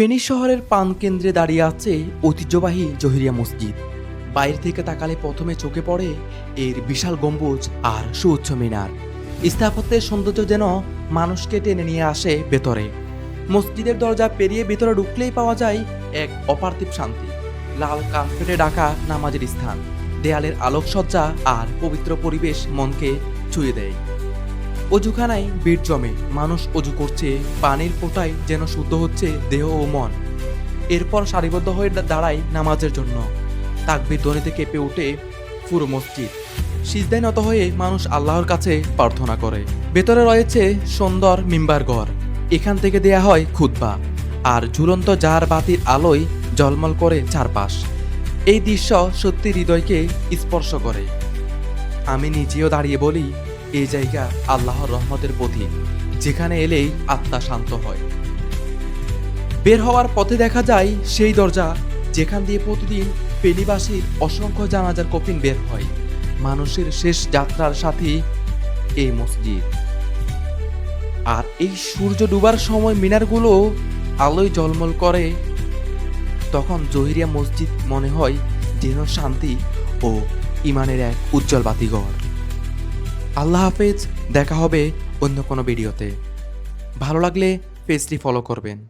ফেনী শহরের পান কেন্দ্রে দাঁড়িয়ে আছে ঐতিহ্যবাহী জহিরিয়া মসজিদ। বাইরে থেকে তাকালে প্রথমে চোখে পড়ে এর বিশাল গম্বুজ আর সুউচ্চ মিনার। স্থাপত্যের সৌন্দর্য যেন মানুষকে টেনে নিয়ে আসে ভেতরে। মসজিদের দরজা পেরিয়ে ভেতরে ঢুকলেই পাওয়া যায় এক অপার্থিব শান্তি। লাল কার্পেটে ডাকা নামাজের স্থান। দেয়ালের আলোকসজ্জা আর পবিত্র পরিবেশ মনকে ছুঁয়ে দেয়। অজুখানায় ভিড় জমে। মানুষ অজু করছে, পানির ফোঁটায় যেন শুদ্ধ হচ্ছে দেহ ও মন। এরপর সারিবদ্ধ হয়ে দাঁড়ায় নামাজের জন্য। তাকবির ধ্বনিতে কেঁপে ওঠে পুরো মসজিদ। সিজদায় নত হয়ে মানুষ আল্লাহর কাছে প্রার্থনা করে। ভেতরে রয়েছে সুন্দর মিম্বার ঘর। এখান থেকে দেয়া হয় খুতবা। আর ঝুলন্ত জাহার বাতির আলোয় জলমল করে চারপাশ। এই দৃশ্য সত্যি হৃদয়কে স্পর্শ করে। আমি নিজেও দাঁড়িয়ে বলি এই জায়গা আল্লাহর রহমতের পথিক, যেখানে এলেই আত্মা শান্ত হয়। বের হওয়ার পথে দেখা যায়, সেই দরজা যেখান দিয়ে প্রতিদিন পেনিবাসীর অসংখ্য জানাজার কফিন বের হয়। মানুষের শেষ যাত্রার সাথী এই মসজিদ। আর এই সূর্য ডুবার সময় মিনারগুলো আলোয় জলমল করে, তখন জহিরিয়া মসজিদ মনে হয় যেন শান্তি ও ইমানের এক উজ্জ্বল বাতিঘর। আল্লাহ হাফেজ দেখা হবে অন্য কোনো ভিডিওতে। ভালো লাগলে পেজটি ফলো করবেন।